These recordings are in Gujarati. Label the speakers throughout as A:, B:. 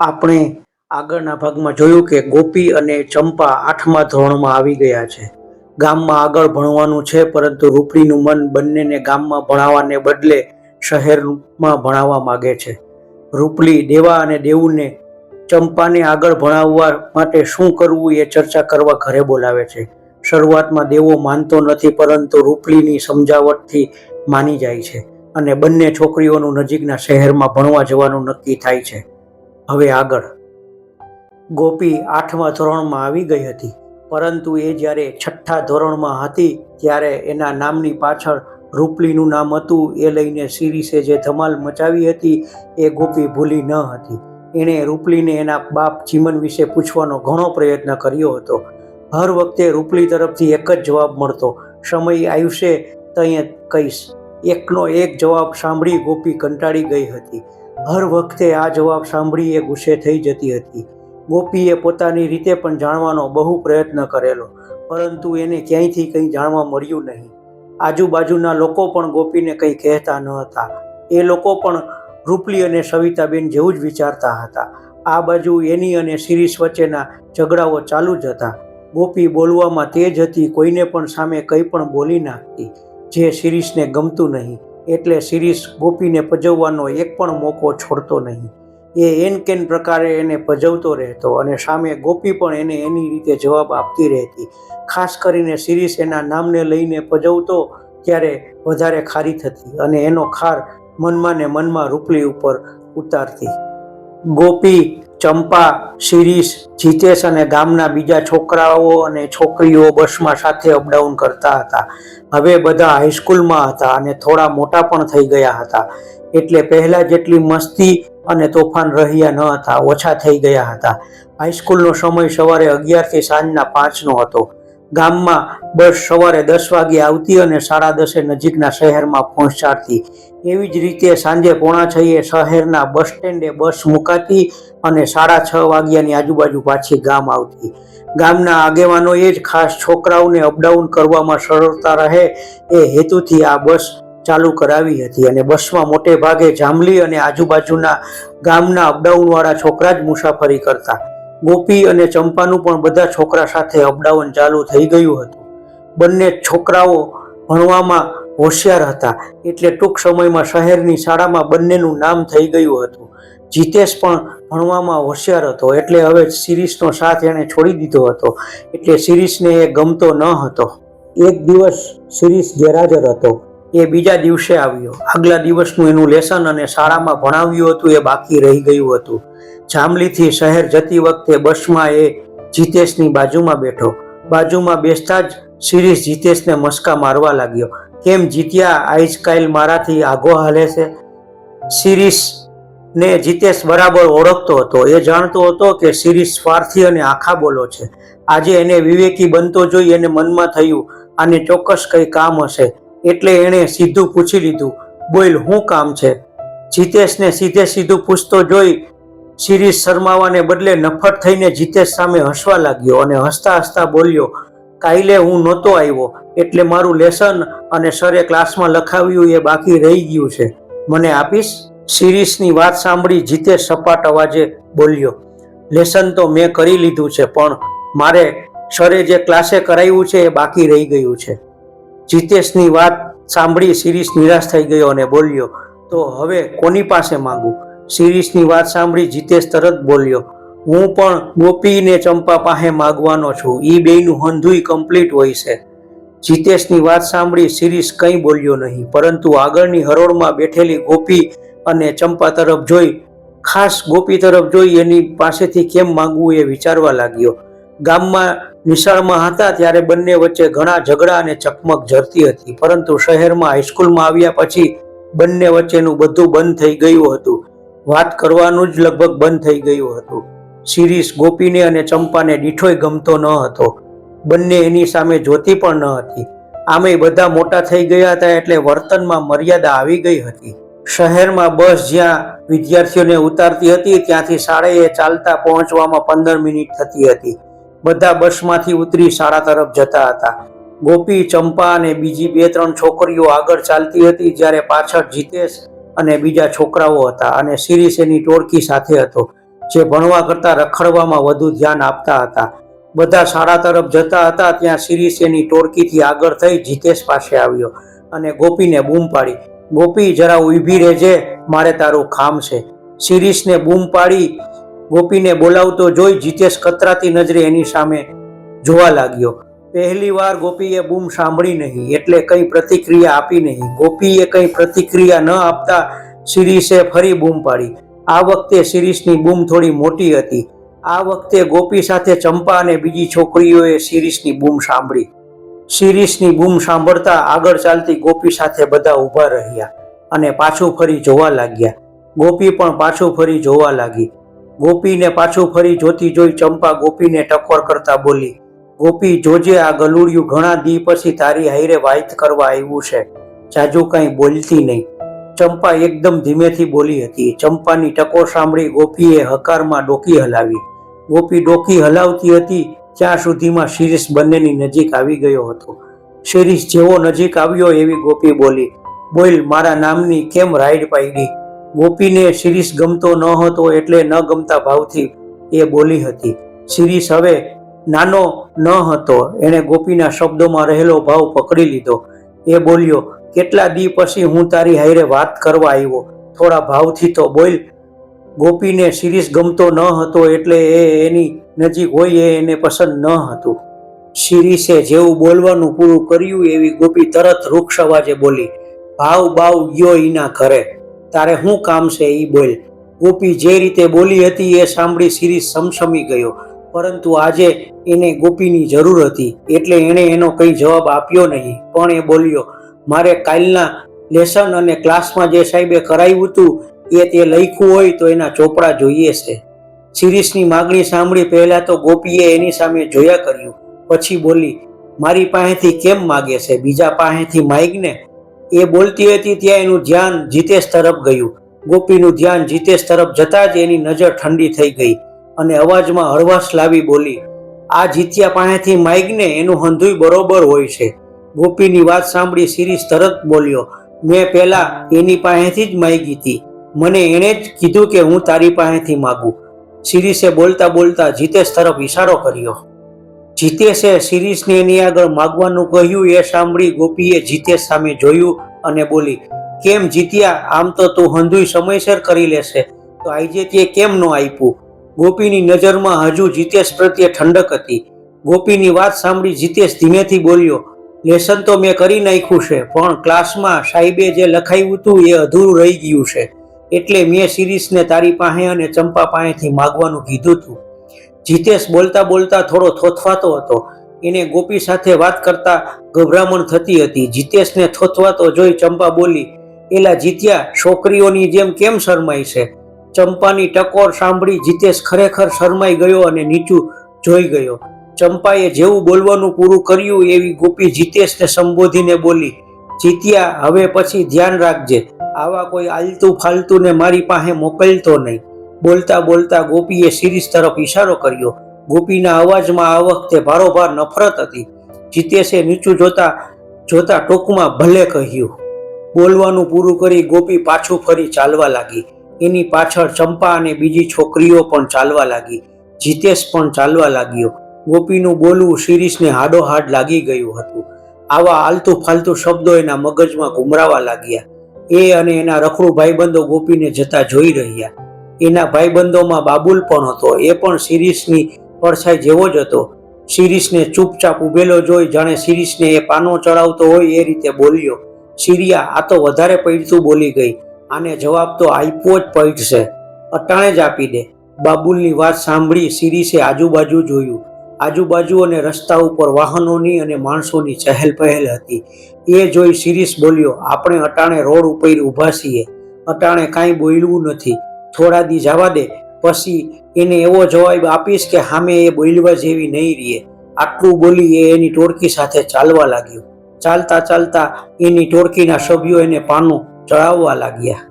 A: આપણે આગળના ભાગમાં જોયું કે ગોપી અને ચંપા આઠમા ધોરણમાં આવી ગયા છે. ગામમાં આગળ ભણવાનું છે, પરંતુ રૂપડીનું મન બંનેને ગામમાં ભણાવવાને બદલે શહેરમાં ભણાવવા માગે છે. રૂપલી, દેવા અને દેવુને ચંપાને આગળ ભણાવવા માટે શું કરવું એ ચર્ચા કરવા ઘરે બોલાવે છે. શરૂઆતમાં દેવો માનતો નથી, પરંતુ રૂપલીની સમજાવટથી માની જાય છે અને બંને છોકરીઓનું નજીકના શહેરમાં ભણવા જવાનું નક્કી થાય છે. હવે આગળ. ગોપી આઠમા ધોરણમાં આવી ગઈ હતી, પરંતુ એ જ્યારે છઠ્ઠા ધોરણમાં હતી, ત્યારે એના નામની પાછળ રૂપલીનું નામ હતું, એ લઈને શિરીષે જે ધમાલ મચાવી હતી, એ ગોપી ભૂલી ન હતી. એણે રૂપલીને એના બાપ ચીમન વિશે પૂછવાનો ઘણો પ્રયત્ન કર્યો હતો. હર વખતે રૂપલી તરફથી એક જ જવાબ મળતો, સમય આવશે તઈએ કહીશ. એકનો એક જવાબ સાંભળી ગોપી કંટાળી ગઈ હતી. હર વખતે આ જવાબ સાંભળી એ ગુસ્સે થઈ જતી હતી. ગોપીએ પોતાની રીતે પણ જાણવાનો બહુ પ્રયત્ન કરેલો, પરંતુ એને ક્યાંયથી કંઈ જાણવા મળ્યું નહીં. આજુબાજુના લોકો પણ ગોપીને કંઈ કહેતા ન હતા. એ લોકો પણ રૂપલી અને સવિતાબેન જેવું જ વિચારતા હતા. આ બાજુ એની અને શિરીષ વચ્ચેના ઝઘડાઓ ચાલુ જ હતા. ગોપી બોલવામાં તેજ હતી, કોઈને પણ સામે કંઈ પણ બોલી નાખતી, જે શિરીષને ગમતું નહીં. એટલે શિરીષ ગોપીને પજવવાનો એક પણ મોકો છોડતો નહીં. એ એન કેન પ્રકારે એને પજવતો રહેતો અને સામે ગોપી પણ એને એની રીતે જવાબ આપતી રહેતી. ખાસ કરીને શિરીષ એના નામને લઈને પજવતો ત્યારે વધારે ખારી થતી અને એનો ખાર મનમાં ને મનમાં રૂપલી ઉપર ઉતારતી. ગોપી ચંપા, શિરીષ, જીતેશ અને ગામના બીજા છોકરાઓ અને છોકરીઓ બસમાં સાથે અપડાઉન કરતા હતા. હવે બધા હાઈસ્કૂલમાં હતા અને થોડા મોટા પણ થઈ ગયા હતા. એટલે પહેલાં જેટલી મસ્તી અને તોફાન રહ્યા ન હતા, ઓછા થઈ ગયા હતા. હાઈસ્કૂલનો સમય સવારે અગિયારથી સાંજના પાંચનો હતો. ગામમાં બસ સવારે દસ વાગે આવતી અને સાડા દસે નજીકના શહેરમાં પહોંચાડતી એવી જ રીતે સાંજે પોણા છએ શહેરના બસ સ્ટેન્ડે બસ મુકાતી અને સાડા છ વાગ્યાની આજુબાજુ પાછી ગામ આવતી. ગામના આગેવાનોએ જ ખાસ છોકરાઓને અપડાઉન કરવામાં સરળતા રહે એ હેતુથી આ બસ ચાલુ કરાવી હતી અને બસમાં મોટે ભાગે જાંબલી અને આજુબાજુના ગામના અપડાઉનવાળા છોકરા જ મુસાફરી કરતા. ગોપી અને ચંપાનું પણ બધા છોકરા સાથે અપડાઉન ચાલુ થઈ ગયું હતું. બંને છોકરાઓ ભણવામાં હોશિયાર હતા. એટલે ટૂંક સમયમાં શહેરની શાળામાં બંનેનું નામ થઈ ગયું હતું. જીતેશ પણ ભણવામાં હોશિયાર હતો. એટલે હવે શિરીષનો સાથ એણે છોડી દીધો હતો. એટલે શિરીષને એ ગમતો ન હતો. એક દિવસ શિરીષ ગેરહાજર હતો. એ બીજા દિવસે આવ્યો. આગલા દિવસનું એનું લેસન અને શાળામાં ભણાવ્યું હતું એ બાકી રહી ગયું હતું. જામલીથી શહેર જતી વખતે બસમાં એ જીતેશની બાજુમાં બેઠો. બાજુમાં બેસતા જ શિરીષ જીતેશને મસ્કા મારવા લાગ્યો. કેમ જીત્યા? આજકાલ મારાથી આગો હાલે છે. શિરીષ ને જીતેશ બરાબર ઓળખતો હતો. એ જાણતો હતો કે શિરીષ સ્વાર્થી અને આખા બોલો છે. આજે એને વિવેકી બનતો જોઈ એને મનમાં થયું, આને ચોક્કસ કંઈ કામ હશે. એટલે એણે સીધું પૂછી લીધું, બોલ શું કામ છે? જીતેશને સીધે સીધું પૂછતો જોઈ શિરીષ શરમાવાને બદલે નફટ થઈને જીતેશ સામે હસવા લાગ્યો અને હસતા હસતા બોલ્યો કાલે હું નહોતો આવ્યો. એટલે મારું લેસન અને સરે ક્લાસમાં લખાવ્યું એ બાકી રહી ગયું છે. મને આપીશ? શિરીષની વાત સાંભળી જીતેશ સપાટ અવાજે બોલ્યો, લેસન તો મેં કરી લીધું છે, પણ મારે સરે જે ક્લાસે કરાવ્યું છે એ બાકી રહી ગયું છે. જીતેશની વાત સાંભળી શિરીષ નિરાશ થઈ ગયો અને બોલ્યો, તો હવે કોની પાસે માંગુ? શિરીષની વાત સાંભળી જીતેશ તરત બોલ્યો, હું પણ ગોપીને ચંપા પાસે માગવાનો છું. ઈ બેયનું હંધુય કમ્પ્લીટ હોય છે. જીતેશની વાત સાંભળી શિરીષ કંઈ બોલ્યો નહીં, પરંતુ આગળની હરોળમાં બેઠેલી ગોપી અને ચંપા તરફ જોઈ. ખાસ ગોપી તરફ જોઈ એની પાસેથી કેમ માંગવું એ વિચારવા લાગ્યો. ગામમાં નિશાળમાં હતા ત્યારે બંને વચ્ચે ઘણા ઝઘડા અને ચકમક જરતી હતી, પરંતુ શહેરમાં હાઈસ્કૂલમાં આવ્યા પછી બંને વચ્ચેનું બધું બંધ થઈ ગયું હતું. વાત કરવાનું જ લગભગ બંધ થઈ ગયું હતું. શિરીષ ગોપીને અને ચંપાને દીઠોય ગમતો ન હતો. બંને એની સામે જોતી પણ ન હતી. આમેય બધા મોટા થઈ ગયા હતા એટલે વર્તનમાં મર્યાદા આવી ગઈ હતી. શહેરમાં બસ જ્યાં વિદ્યાર્થીઓને ઉતારતી હતી, ત્યાંથી શાળાએ ચાલતા પહોંચવામાં પંદર મિનિટ થતી હતી. બધા બસમાંથી ઉતરી શાળા તરફ જતા હતા. ગોપી, ચંપા અને બીજી બે ત્રણ છોકરીઓ આગળ ચાલતી હતી, જ્યારે પાછળ જીતેશ અને બીજા છોકરાઓ હતા અને શિરીષ એની ટોળકી સાથે હતો, જે ભણવા કરતાં રખડવામાં વધુ ધ્યાન આપતા હતા. બધા શાળા તરફ જતા હતા ત્યાં શિરીષ એની ટોળકીથી આગળ થઈ જીતેશ પાસે આવ્યો અને ગોપીને બૂમ પાડી. ગોપી, જરા ઊભી રહેજે, મારે તારું ખામ છે. શિરીષને બૂમ પાડી, ગોપીને બોલાવતો જોઈ જીતેશ કતરાતી નજરે એની સામે જોવા લાગ્યો. પહેલી વાર ગોપીએ બૂમ સાંભળી નહીં, એટલે કંઈ પ્રતિક્રિયા આપી નહીં. ગોપીએ કંઈ પ્રતિક્રિયા ન આપતા શિરીષે ફરી બૂમ પાડી. આ વખતે શિરીષની બૂમ થોડી મોટી હતી. આ વખતે ગોપી સાથે ચંપા અને બીજી છોકરીઓએ શિરીષની બૂમ સાંભળી. શિરીષની બૂમ સાંભળતા આગળ ચાલતી ગોપી સાથે બધા ઊભા રહ્યા અને પાછું ફરી જોવા લાગ્યા. ગોપી પણ પાછું ફરી જોવા લાગી. ગોપીને પાછું ફરી જોતી જોઈ ચંપા ગોપીને ટકોર કરતા બોલી ગોપી, જોજે આ ગલુડિયું ઘણા દી પછી તારી હાઈરે વાયત કરવા આવ્યું છે. જાજુ કાંઈ બોલતી નહીં. ચંપા એકદમ ધીમેથી બોલી હતી. ચંપાની ટકો સાંભળી ગોપીએ હકારમાં ડોકી હલાવી. ગોપી ડોકી હલાવતી હતી, ત્યાં સુધીમાં શિરીષ બંનેની નજીક આવી ગયો હતો. શિરીષ જેવો નજીક આવ્યો એવી ગોપી બોલી, બોલ, મારા નામની કેમ રાઈડ પાડી? ગોપીને શિરીષ ગમતો ન હતો એટલે ન ગમતા ભાવથી એ બોલી હતી. શિરીષ, હવે નાનો ન હતો. એણે ગોપીના શબ્દોમાં રહેલો ભાવ પકડી લીધો. એ બોલ્યો, કેટલા દી પછી હું તારી હારે વાત કરવા આવ્યો? થોડા ભાવથી તો બોલ. ગોપીને શિરીષ ગમતો ન હતો એટલે એ એની નજીક હોય એ એને પસંદ ન હતું. શિરીષે જેવું બોલવાનું પૂરું કર્યું એવી ગોપી તરત વૃક્ષ અવાજે બોલી, ભાવ બાવ ગયો ઈના ઘરે. તારે શું કામ છે એ બોલ. ગોપી જે રીતે બોલી હતી એ સાંભળી શિરીષ સમસમી ગયો. પરંતુ આજે એને ગોપીની જરૂર હતી. એટલે એણે એનો કંઈ જવાબ આપ્યો નહીં. પણ એ બોલ્યો, મારે કાલના લેસન અને ક્લાસમાં જે સાહેબે કરાવ્યું હતું એ તે લખ્યું હોય તો એના ચોપડા જોઈએ છે. શિરીષની માગણી સાંભળી પહેલાં તો ગોપીએ એની સામે જોયા કર્યું. પછી બોલી, મારી પાસેથી કેમ માગે છે? બીજા પાસેથી માગને? એ બોલતી હતી ત્યાં એનું ધ્યાન જીતેશ તરફ ગયું. ગોપીનું ધ્યાન જીતેશ તરફ જતાં જ એની નજર ઠંડી થઈ ગઈ. અને અવાજમાં હળવાશ લાવી બોલી, આ જીત્યા પાસેથી માઇકને એનું હંધુય બરોબર હોય છે. ગોપીની વાત સાંભળી શિરીષ તરત બોલ્યો, મેં પહેલા એની પાસેથી જ માગી હતી. મને એણે જ કીધું કે હું તારી પાસેથી માગું. શિરીષે બોલતા બોલતા જીતેશ તરફ ઈશારો કર્યો. જીતેશે શિરીષને એની આગળ માગવાનું કહ્યું એ સાંભળી ગોપીએ જીતેશ સામે જોયું અને બોલી, કેમ જીત્યા? આમ તો તું હંધુય સમયસર કરી લેશે. તો આજે તે કેમ ન આપ્યું? ગોપીની નજરમાં હજુ જીતેશ પ્રત્યે ઠંડક હતી. ગોપીની વાત સાંભળી જીતેશ ધીમેથી બોલ્યો, લેસન તો મેં કરી નાખ્યું છે, પણ ક્લાસમાં સાહેબે જે લખાવ્યું હતું એ અધૂરું રહી ગયું છે. એટલે મેં શિરીષને તારી પાસે અને ચંપા પાસેથી માગવાનું કીધું હતું જીતેશ બોલતા બોલતા થોડો થોથવાતો હતો. એને ગોપી સાથે વાત કરતા ગભરામણ થતી હતી. જીતેશને થોથવાતો જોઈ ચંપા બોલી, એલા જીત્યા, છોકરીઓની જેમ કેમ શરમાય છે? ચંપાની ટકોર સાંભળી જીતેશ ખરેખર શરમાઈ ગયો અને નીચું જોઈ ગયો. ચંપાએ જેવું બોલવાનું પૂરું કર્યું એવી ગોપી જીતેશને સંબોધીને બોલી, જીત્યા, હવે પછી ધ્યાન રાખજે. આવા કોઈ આલતું ફાલતુને મારી પાસે મોકલતો નહીં. બોલતા બોલતા ગોપીએ શિરીષ તરફ ઈશારો કર્યો. ગોપીના અવાજમાં આ વખતે ભારોભાર નફરત હતી. જીતેશે નીચું જોતા જોતા ટૂંકમાં ભલે કહ્યું. બોલવાનું પૂરું કરી ગોપી પાછું ફરી ચાલવા લાગી. એની પાછળ ચંપા અને બીજી છોકરીઓ પણ ચાલવા લાગી. જીતેશ પણ ચાલવા લાગ્યો. ગોપીનું બોલવું શિરીષને હાડોહાડ લાગી ગયું હતું. આવા આલતુ ફાલતુ શબ્દો એના મગજમાં ઘુમરાવા લાગ્યા. એ અને એના રખડું ભાઈબંધો ગોપીને જતા જોઈ રહ્યા. એના ભાઈબંધોમાં બાબુલ પણ હતો. એ પણ શિરીષની પડછાઈ જેવો જ હતો. શિરીષને ચૂપચાપ ઉભેલો જોઈ જાણે શિરીષને એ પાનો ચડાવતો હોય એ રીતે બોલ્યો. શિરિયા, આ તો વધારે પડતું બોલી ગઈ. આને જવાબ તો આપ્યો જ પડશે અટાણે જ આપી દે. બાબુલની વાત સાંભળી શિરીષે આજુબાજુ જોયું. આજુબાજુ અને રસ્તા ઉપર વાહનોની અને માણસોની ચહેલ પહેલ હતી. એ જોઈ શિરીષ બોલ્યો, આપણે અટાણે રોડ ઉપર ઊભા છીએ. અટાણે કાંઈ બોલવું નથી. થોડા દી જવા દે. પછી એને એવો જવાબ આપીશ કે સામે એ બોલવા જેવી નહીં રહીએ આટલું બોલી એ એની ટોળકી સાથે ચાલવા લાગ્યું. ચાલતા ચાલતા એની ટોળકીના સભ્યો એને પાનું ચડાવવા લાગ્યા.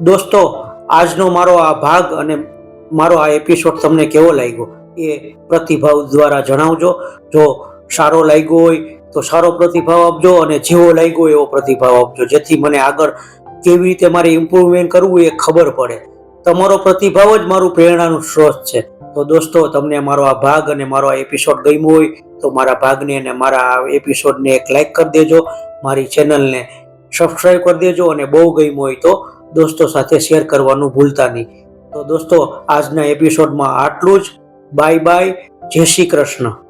A: દોસ્તો, આજનો મારો આ ભાગ અને મારો આ એપિસોડ તમને કેવો લાગ્યો એ પ્રતિભાવ દ્વારા જણાવજો. જો સારો લાગ્યો હોય તો સારો પ્રતિભાવ આપજો અને જેવો લાગ્યો એવો પ્રતિભાવ આપજો. જેથી મને આગળ કેવી રીતે મારે ઇમ્પ્રુવમેન્ટ કરવું એ ખબર પડે. તમારો પ્રતિભાવ જ મારું પ્રેરણાનું સ્ત્રોત છે. તો દોસ્તો, તમને મારો આ ભાગ અને મારો આ એપિસોડ ગમ્યો હોય તો મારા ભાગને અને મારા આ એપિસોડને એક લાઈક કરી દેજો. મારી ચેનલને સબસ્ક્રાઈબ કરી દેજો અને બહુ ગમ્યું હોય તો દોસ્તો સાથે શેર કરવાનું ભૂલતા નહીં. તો દોસ્તો, આજના એપિસોડમાં આટલું જ. બાય બાય જય શ્રી કૃષ્ણ.